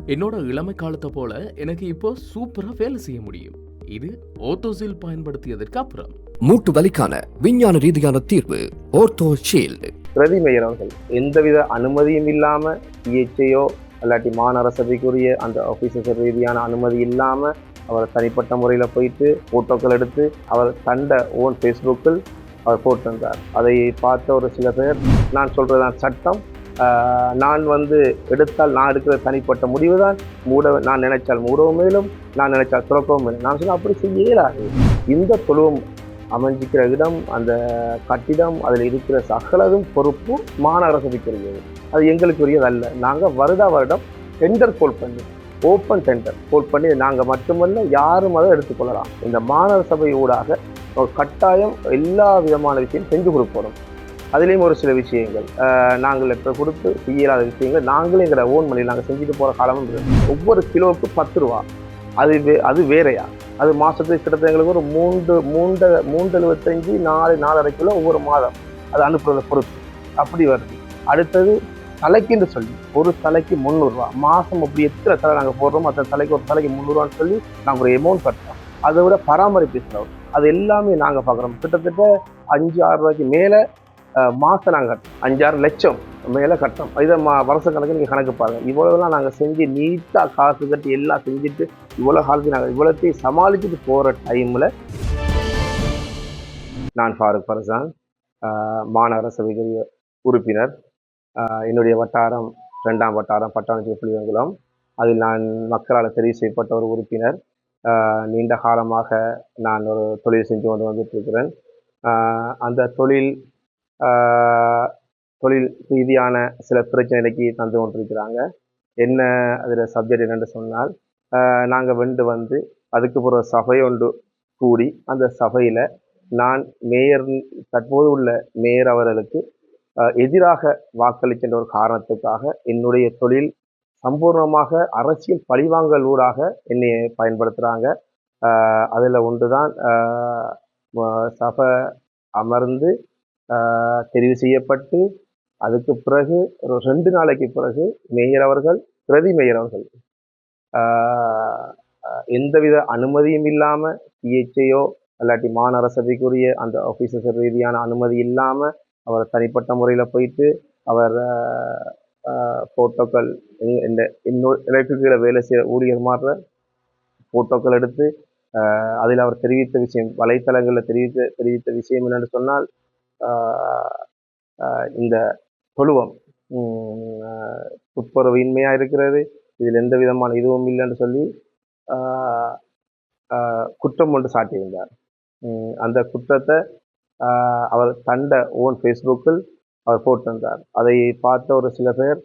என்னோட இளமை காலத்தை போல எனக்கு இப்போ சூப்பரா வேலை செய்ய முடியும். இது ஓத்தோசில் பயன்படுத்தியதற்கு அப்புறம். மூட்டு வலிக்கான விஞ்ஞான ரீதியான தீர்வு ஓர்த்தோ ஷீல்டு பிரதி மேயர் அவர்கள் எந்தவித அனுமதியும் இல்லாம பிஹெச்ஐயோ இல்லாட்டி மாநகர சபைக்குரிய அந்த ஆஃபீஸர் ரீதியான அனுமதி இல்லாம அவர் தனிப்பட்ட முறையில் போயிட்டு ஃபோட்டோக்கள் எடுத்து அவர் தண்ட ஓன் ஃபேஸ்புக்கில் அவர் போட்டிருந்தார். அதை பார்த்த ஒரு சில பேர் நான் சொல்றதுதான் சட்டம் நான் வந்து எடுத்தால் நான் எடுக்கிற தனிப்பட்ட முடிவு தான் மூட நான் நினைச்சால் மூடவும் மேலும் நான் நினைச்சால் துறக்கவும் மேலும். நான் சொன்னால் அப்படி செய்ய இயலாது இந்த தொழுவம் அமைஞ்சிக்கிற இடம் அந்த கட்டிடம் அதில் இருக்கிற சகலதும் பொறுப்பு மாநகர சபைக்குரியது அது எங்களுக்குரியது அல்ல நாங்கள் வருடா வருடம் டெண்டர் கோல் பண்ணி ஓப்பன் டெண்டர் கோல் பண்ணி நாங்கள் மட்டுமல்ல யாரும் அதை எடுத்துக்கொள்ளலாம். இந்த மாநகர சபை ஊடாக ஒரு கட்டாயம் எல்லா விதமான விஷயம் செஞ்சு கொடுக்கணும். அதுலேயும் ஒரு சில விஷயங்கள். நாங்கள் இப்போ கொடுத்து செய்யலாத விஷயங்கள். நாங்களே எங்களோட ஓன் மணி நாங்கள் செஞ்சுட்டு போகிற காலமும் ஒவ்வொரு கிலோவுக்கு பத்து ரூபா. அது வே அது வேறையா? அது மாதத்துக்கு கிட்டத்தட்ட எங்களுக்கு ஒரு மூன்று மூன்று மூன்று எழுபத்தஞ்சு நாலு நாலரை கிலோ ஒவ்வொரு மாதம் அது அனுப்புறதை பொறுத்து. அப்படி வருது. அடுத்தது தலைக்குன்னு சொல்லி ஒரு தலைக்கு முந்நூறுரூவா மாதம் அப்படி எத்தனை தலை நாங்கள் போடுறோமோ அத்தனை தலைக்கு ஒரு தலைக்கு முந்நூறுவான்னு சொல்லி நாங்கள் ஒரு அமௌண்ட் கட்டுறோம். அதை விட பராமரிப்பு செலவு. அது எல்லாமே நாங்கள் பார்க்குறோம். கிட்டத்தட்ட அஞ்சு ஆறு ரூபாய்க்கு மேலே மாதம் நாங்கள் கட்டணும் அஞ்சாறு லட்சம் மேலே கட்டணும். இதை மா வருஷ கணக்கு நீங்கள் கணக்கு பாருங்கள் இவ்வளோலாம் நாங்கள் செஞ்சு நீட்டாக காசு கட்டி எல்லாம் செஞ்சுட்டு இவ்வளோ காலத்துக்கு நாங்கள் இவ்வளோத்தையும் சமாளிச்சுட்டு போகிற டைமில் நான் ஃபாரூக் பரசான் மாநகர சபைக்குரிய உறுப்பினர். என்னுடைய வட்டாரம் ரெண்டாம் வட்டாரம் பட்டாளச்சி புளியங்குளம் அதில் நான் மக்களால் தெரிவு செய்யப்பட்ட ஒரு உறுப்பினர். நீண்ட காலமாக நான் ஒரு தொழில் செஞ்சு கொண்டு வந்துட்டு இருக்கிறேன். அந்த தொழில் தொழில் ரீதியான சில பிரச்சனைக்கு தந்து கொண்டிருக்கிறாங்க. என்ன அதில் சப்ஜெக்ட் என்னென்று சொன்னால் நாங்கள் வெண்டு வந்து அதுக்கு பிறகு சபை ஒன்று கூடி அந்த சபையில் நான் மேயர் தற்போது உள்ள மேயர் அவர்களுக்கு எதிராக வாக்களிக்கின்ற ஒரு காரணத்துக்காக என்னுடைய தொழில் சம்பூர்ணமாக அரசியல் பழிவாங்கல் ஊடாக என்னை பயன்படுத்துகிறாங்க அதில் ஒன்று தான் சபை அமர்ந்து தெரிவு செய்யப்பட்டு அதுக்கு பிறகு ஒரு ரெண்டு நாளைக்கு பிறகு மேயர் அவர்கள் பிரதி மேயர் அவர்கள். எந்தவித அனுமதியும் இல்லாமல் பிஹெச்ஐயோ இல்லாட்டி மாநகர சபைக்குரிய அந்த ஆஃபீஸர் ரீதியான அனுமதி இல்லாமல் அவர் தனிப்பட்ட முறையில் போயிட்டு அவர் ஃபோட்டோக்கள் இந்த இன்னொரு எனக்கு வேலை செய்கிற ஊழியர் மாற்ற ஃபோட்டோக்கள் எடுத்து அதில் அவர் தெரிவித்த விஷயம் வலைத்தளங்களில் தெரிவித்த தெரிவித்த விஷயம் என்னென்னு சொன்னால் இந்த தொழுவம் துப்புரவு இன்மையாக இருக்கிறது இதில் எந்த விதமான இதுவும் இல்லைன்னு சொல்லி குற்றம் ஒன்று சாட்டியிருந்தார். அந்த குற்றத்தை அவர் தண்ட ஓன் ஃபேஸ்புக்கில் அவர் போட்டிருந்தார். அதை பார்த்த ஒரு சில பேர்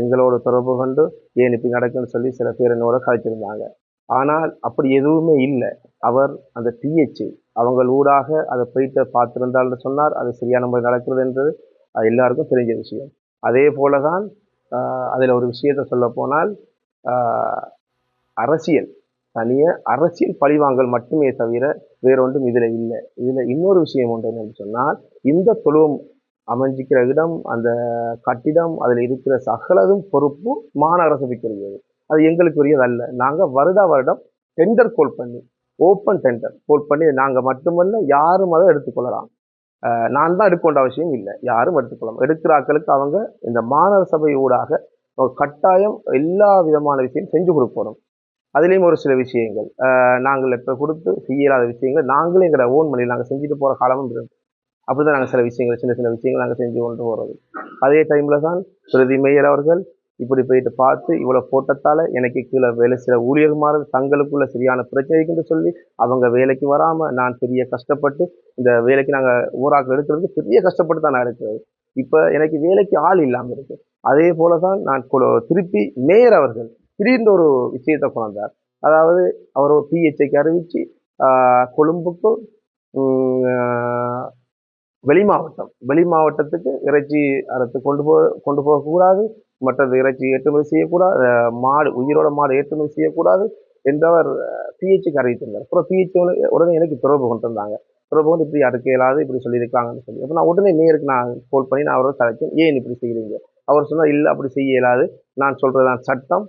எங்களோட தொடர்பு கொண்டு ஏன் இப்படி நடக்குன்னு சொல்லி சில பேர் என்னோட கழிச்சிருந்தாங்க ஆனால் அப்படி எதுவுமே இல்லை. அவர் அந்த டிஹெச்சு அவங்கள் ஊடாக அதை போயிட்டு பார்த்திருந்தால்னு சொன்னார். அது சரியான முறை நடக்கிறது என்றது அது எல்லாருக்கும் தெரிஞ்ச விஷயம். அதே போல தான் அதில் ஒரு விஷயத்தை சொல்ல போனால் அரசியல் தனிய அரசியல் பழிவாங்கல் மட்டுமே தவிர வேறொன்றும் இதில் இல்லை. இதில் இன்னொரு விஷயம் ஒன்று என்னன்னு சொன்னால் இந்த தொழுவம் அமைஞ்சிக்கிற இடம் அந்த கட்டிடம் அதில் இருக்கிற சகலதும் பொறுப்பும் மாநகர சபைக்குரியது அது எங்களுக்குரியது அல்ல நாங்கள் வருடா வருடம் டெண்டர் கோல் பண்ணி ஓப்பன் டெண்டர் கோல் பண்ணி நாங்கள் மட்டுமல்ல யாரும் அதை எடுத்துக்கொள்ளலாம். நான் தான் எடுக்க வேண்டிய அவசியம் இல்லை. யாரும் எடுத்துக்கொள்ளலாம். எடுக்கிறாக்களுக்கு அவங்க இந்த மாநகர சபை ஊடாக கட்டாயம் எல்லா விதமான விஷயம் செஞ்சு கொடுப்போம் அதுலேயும் ஒரு சில விஷயங்கள். நாங்கள் இப்போ கொடுத்து செய்யலாத விஷயங்கள் நாங்களே எங்களை ஓன் பண்ணி நாங்கள் செஞ்சுட்டு போகிற காலமும் இருக்கு. அப்படி தான் நாங்கள் சில விஷயங்கள் சின்ன சின்ன விஷயங்கள் நாங்கள் செஞ்சு கொண்டு போகிறது அதே டைமில் தான் பிரதி மேயர் அவர்கள் இப்படி போயிட்டு பார்த்து இவ்வளோ போட்டத்தால் எனக்கு கீழே வேலை சில ஊழியர்மார்கள் தங்களுக்குள்ள சரியான பிரச்சனைக்குன்னு சொல்லி அவங்க வேலைக்கு வராமல் நான் பெரிய கஷ்டப்பட்டு இந்த வேலைக்கு நாங்கள் ஊராக்கள் எடுக்கிறதுக்கு பெரிய கஷ்டப்பட்டு தான் நான் எடுக்கிறது. இப்போ எனக்கு வேலைக்கு ஆள் இல்லாமல் இருக்கு. அதே போல தான் நான் திருப்பி மேயர் அவர்கள் திடீர்னு ஒரு விஷயத்தை கொண்டார் அதாவது அவர் ஒரு பிஹெச்ஐக்கு அறிவித்து கொழும்புக்கும் வெளி மாவட்டம். வெளி மாவட்டத்துக்கு இறைச்சி அறுத்து கொண்டு போ கொண்டு போகக்கூடாது. மற்றது இறைச்சி ஏற்றுமதி செய்யக்கூடாது. மாடு உயிரோட மாடு ஏற்றுமதி செய்யக்கூடாது என்றவர் பிஹெச்சுக்கு அறிவித்திருந்தார். அப்புறம் பிஹெச் உடனே எனக்கு தொடர்பு கொண்டு வந்தாங்க தொடர்பு கொண்டு இப்படி அடுக்க இயலாது இப்படி சொல்லியிருக்காங்கன்னு சொல்லி. அப்போ நான் உடனே நேருக்கு நான் கால் பண்ணி நான் அவரை கலைச்சேன் ஏன் இப்படி செய்கிறீங்க அவர் சொன்னால் இல்லை அப்படி செய்ய இயலாது. நான் சொல்கிறதான் சட்டம்.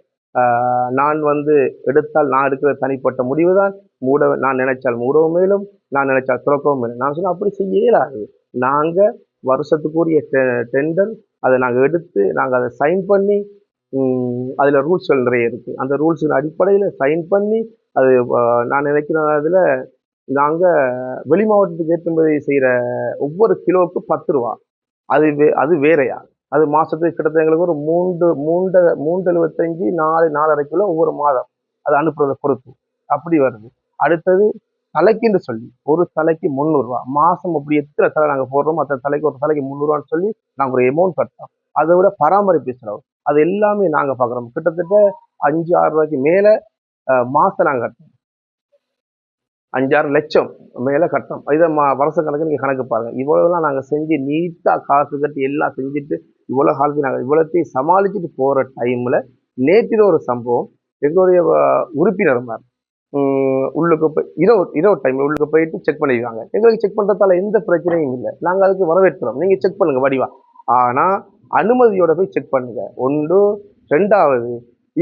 நான் வந்து எடுத்தால் நான் எடுக்கிற தனிப்பட்ட முடிவு தான் மூட நான் நினைச்சால் மூடவும் மேலும் நான் நினைச்சால் திறக்கவும் மேலும். நான் சொன்னேன் அப்படி செய்ய இயலாது. நாங்கள் வருஷத்துக்குரிய டெண்டர் அதை நாங்கள் எடுத்து நாங்கள் அதை சைன் பண்ணி அதில் ரூல்ஸ்கள் நிறைய இருக்குது அந்த ரூல்ஸின் அடிப்படையில் சைன் பண்ணி அது நான் நினைக்கிற அதில் நாங்கள் வெளி மாவட்டத்துக்கு ஏற்றுமதி செய்கிற ஒவ்வொரு கிலோவுக்கு பத்து ரூபா. அது வே அது வேறையா? அது மாதத்துக்கு கிட்டத்தட்ட எங்களுக்கு ஒரு மூன்று மூன்று மூன்று எழுபத்தஞ்சி நாலு நாலரை கிலோ ஒவ்வொரு மாதம். அது அனுப்புறதை பொறுத்து. அப்படி வருது. அடுத்தது தலைக்குன்னு சொல்லி ஒரு தலைக்கு முந்நூறுரூவா மாதம் அப்படி எத்தனை தலை நாங்கள் போடுறோமோ அத்தனை தலைக்கு ஒரு தலைக்கு முந்நூறுவான்னு சொல்லி நாங்கள் ஒரு அமௌண்ட் கட்டுறோம். அதை விட பராமரிப்பு செலவு அது எல்லாமே நாங்கள் பார்க்குறோம் கிட்டத்தட்ட அஞ்சு ஆறு ரூபாய்க்கு மேலே மாதம் நாங்கள் கட்டுறோம். அஞ்சாறு லட்சம் மேலே கட்டணும். இதை மா வருஷ கணக்கு நீங்கள் கணக்கு பாருங்கள் இவ்வளோலாம் நாங்கள் செஞ்சு நீட்டாக காசு கட்டி எல்லாம் செஞ்சுட்டு இவ்வளோ காலத்தையும் நாங்கள் இவ்வளோத்தையும் சமாளிச்சுட்டு போகிற டைமில் நேற்று ஒரு சம்பவம். எங்களுடைய உறுப்பினர் மாதிரி உள்ளுக்கு போய் இரவு இரவு டைம் உள்ளுக்கு போயிட்டு செக் பண்ணிருக்காங்க. எங்களுக்கு செக் பண்ணுறதால எந்த பிரச்சனையும் இல்லை. நாங்கள் அதுக்கு வரவேற்கிறோம். நீங்கள் செக் பண்ணுங்கள் வடிவா. ஆனால் அனுமதியோட போய் செக் பண்ணுங்க. ஒன்று. ரெண்டாவது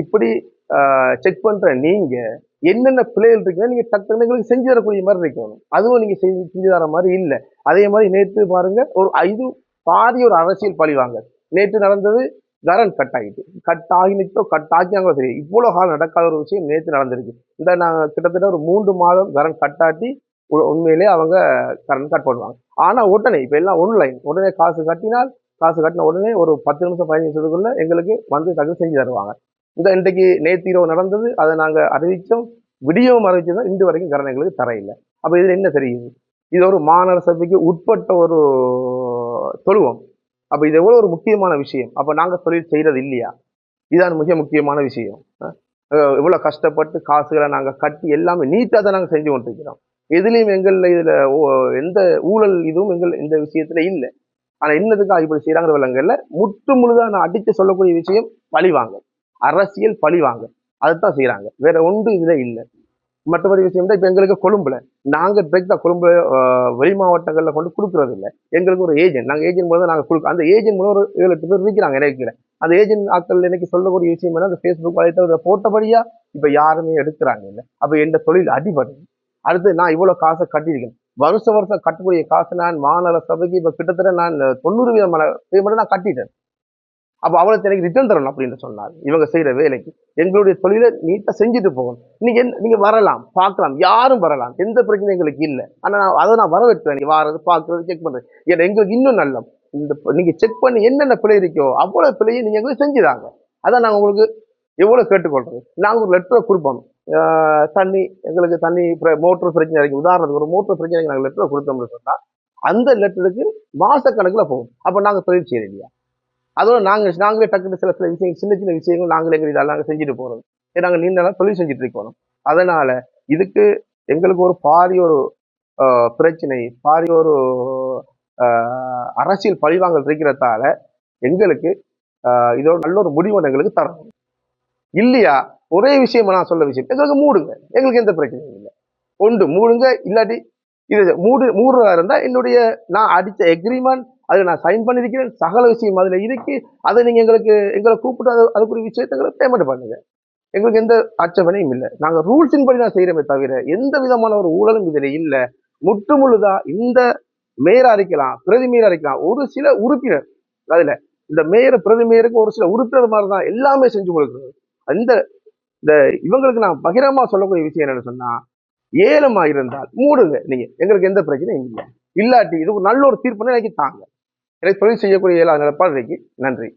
இப்படி செக் பண்ணுற நீங்கள் என்னென்ன பிள்ளைகள் இருக்குன்னா நீங்கள் டக்குன்னு எங்களுக்கு செஞ்சு தரக்கூடிய மாதிரி இருக்கணும். அதுவும் நீங்கள் செஞ்சு செஞ்சு தர மாதிரி இல்லை. அதே மாதிரி நேற்று பாருங்கள் ஒரு ஐந்து பாதி ஒரு அரசியல் பழிவாங்க நேற்று நடந்தது கரண்ட் கட் ஆகிட்டு. கட் ஆகினுச்சோ கட் ஆக்கியாங்களோ தெரியும் இவ்வளோ காலம் நடக்காத ஒரு விஷயம் நேற்று நடந்திருக்கு. இந்த நாங்கள் கிட்டத்தட்ட ஒரு மூன்று மாதம் கரண்ட் கட் ஆட்டி உண்மையிலே அவங்க கரண்ட் கட் பண்ணுவாங்க. ஆனால் உடனே இப்போ எல்லாம் ஒன்லைன் உடனே காசு கட்டினால் காசு கட்டின உடனே ஒரு பத்து நிமிஷம் பதினஞ்சு நிமிஷத்துக்குள்ளே எங்களுக்கு வந்து தகுதி செஞ்சு தருவாங்க. இந்த இன்றைக்கு நேற்று இரவு நடந்தது. அதை நாங்கள் அறிவித்தோம் விடியவும் அறிவிச்சதும் இன்று வரைக்கும் கரண்ட் எங்களுக்கு தரையில்லை அப்போ இதில் என்ன தெரியுது? இது ஒரு மாநகர சபைக்கு உட்பட்ட ஒரு தொழுவம். அப்போ இது எவ்வளோ ஒரு முக்கியமான விஷயம். அப்போ நாங்கள் தொழில் செய்கிறது இல்லையா? இதான் மிக முக்கியமான விஷயம். அஹ் இவ்வளோ கஷ்டப்பட்டு காசுகளை நாங்கள் கட்டி எல்லாமே நீட்டாக தான் நாங்கள் செஞ்சு கொண்டிருக்கிறோம். எதுலேயும் எங்களில் இதில் எந்த ஊழல் இதுவும் எங்கள் இந்த விஷயத்தில் இல்லை. ஆனால் என்னதுக்காக இப்படி செய்கிறாங்கிற விலங்கல்ல முற்று முழுதாக நான் அடித்து சொல்லக்கூடிய விஷயம் பழிவாங்க அரசியல் பழிவாங்க அதைத்தான் செய்கிறாங்க வேற ஒன்று இதில் இல்லை. மற்றபடி விஷயம் தான் இப்போ எங்களுக்கு கொழும்புல. நாங்கள் டிரெக்டாக தான் கொழும்பு வெளி மாவட்டங்களில் கொண்டு கொடுக்குறது இல்லை. எங்களுக்கு ஒரு ஏஜென்ட் நாங்கள் ஏஜென்ட் மூலம் நாங்கள் கொடுக்க அந்த ஏஜென்ட் மூலம் ஒரு ஏழு எட்டு பேர் இருக்கிறாங்க எனக்கு அந்த ஏஜென்ட் ஆட்கள் எனக்கு சொல்லக்கூடிய விஷயம் என்ன அந்த ஃபேஸ்புக் வலைத்தளத்தில் போட்டபடியா இப்போ யாருமே எடுக்கிறாங்க இல்லை. அப்போ எந்த தொழில் அடிபடுது அடுத்து நான் இவ்வளோ காசை கட்டியிருக்கேன். வருஷ வருஷம் கட்டக்கூடிய காசு நான் மாநகர சபைக்கு இப்போ கிட்டத்தட்ட நான் தொண்ணூறு விதமான பேமெண்ட் நான் கட்டிட்டேன். அப்போ அவளுக்கு எனக்கு ரிட்டர்ன் தரணும் அப்படின்னு சொன்னார். இவங்க செய்கிற வேலைக்கு. எங்களுடைய தொழிலை நீட்டாக செஞ்சுட்டு போகணும். நீங்கள் என் நீங்கள் வரலாம் பார்க்கலாம். யாரும் வரலாம். எந்த பிரச்சனையும் எங்களுக்கு இல்லை. ஆனால் நான் அதை நான் வரவேற்கிறேன். நீ வாரது பார்க்குறது செக் பண்ணுறது ஏன்னா எங்களுக்கு இன்னும் நல்லம் இந்த நீங்கள் செக் பண்ணி என்னென்ன பிழை இருக்கோ அவ்வளோ பிழையை நீங்கள் எங்களுக்கு செஞ்சுதாங்க. அதான் நாங்கள் உங்களுக்கு எவ்வளோ கேட்டுக்கொள்றது. நாங்கள் ஒரு லெட்டரை கொடுப்போம். தண்ணி எங்களுக்கு தண்ணி மோட்டர் பிரச்சனை இருக்குது உதாரணத்துக்கு ஒரு மோட்டர் பிரச்சனைக்கு நாங்கள் லெட்டரை கொடுத்தோம்னு சொன்னால் அந்த லெட்டருக்கு மாதக்கணக்கில் போகும். அப்போ நாங்கள் தொழில் இல்லையா அதோட நாங்கள் நாங்களே டக்குனு சில சில விஷயங்கள் சின்ன சின்ன விஷயங்கள் நாங்களே எங்கள் இதெல்லாம் நாங்கள் செஞ்சுட்டு போகிறோம் நாங்கள் நீண்ட நாள் தொழில் செஞ்சுட்டு இருக்கோம். அதனால இதுக்கு எங்களுக்கு ஒரு பாரிய ஒரு பிரச்சனை பாரிய ஒரு அரசியல் பழிவாங்கல் இருக்கிறதால எங்களுக்கு இதோட நல்ல ஒரு முடிவு எங்களுக்கு தரணும். இல்லையா? ஒரே விஷயமா நான் சொல்ல விஷயம். எங்களுக்கு மூடுங்க. எங்களுக்கு எந்த பிரச்சனையும் இல்லை. ஒன்று மூடுங்க. இல்லாட்டி இது மூடு மூடுறதா இருந்தால் என்னுடைய நான் அடித்த எக்ரிமெண்ட் அதில் நான் சைன் பண்ணியிருக்கிறேன் சகல விஷயம் அதில் இருக்குது அதை நீங்கள் எங்களுக்கு எங்களை கூப்பிட்டு அது அதுக்குரிய விஷயத்தை எங்களுக்கு பேமெண்ட் பண்ணுங்கள் எங்களுக்கு எந்த அச்சவனையும் இல்லை. நாங்கள் ரூல்ஸின் படி தான் செய்கிறோமே தவிர எந்த விதமான ஒரு ஊழலும் இதில் இல்லை. முற்றுமுழுதாக இந்த மேயரை இருக்கலாம் பிரதி மேயரா இருக்கலாம் ஒரு சில உறுப்பினர் அதில் இந்த மேயர் பிரதி மேயருக்கு ஒரு சில உறுப்பினர் மாதிரி தான் எல்லாமே செஞ்சு கொடுக்குறது. அந்த இந்த இவங்களுக்கு நான் பகிரமாக சொல்லக்கூடிய விஷயம் என்னென்னு சொன்னால் ஏலமாக இருந்தால் மூடுங்க. நீங்கள் எங்களுக்கு எந்த பிரச்சனையும் இல்லை. இல்லாட்டி இது ஒரு நல்ல ஒரு தீர்ப்புன்னு எனக்கு தாங்க. எனக்கு தொழில் செய்யக்கூடிய இயலாத நிலப்பாடு நன்றி.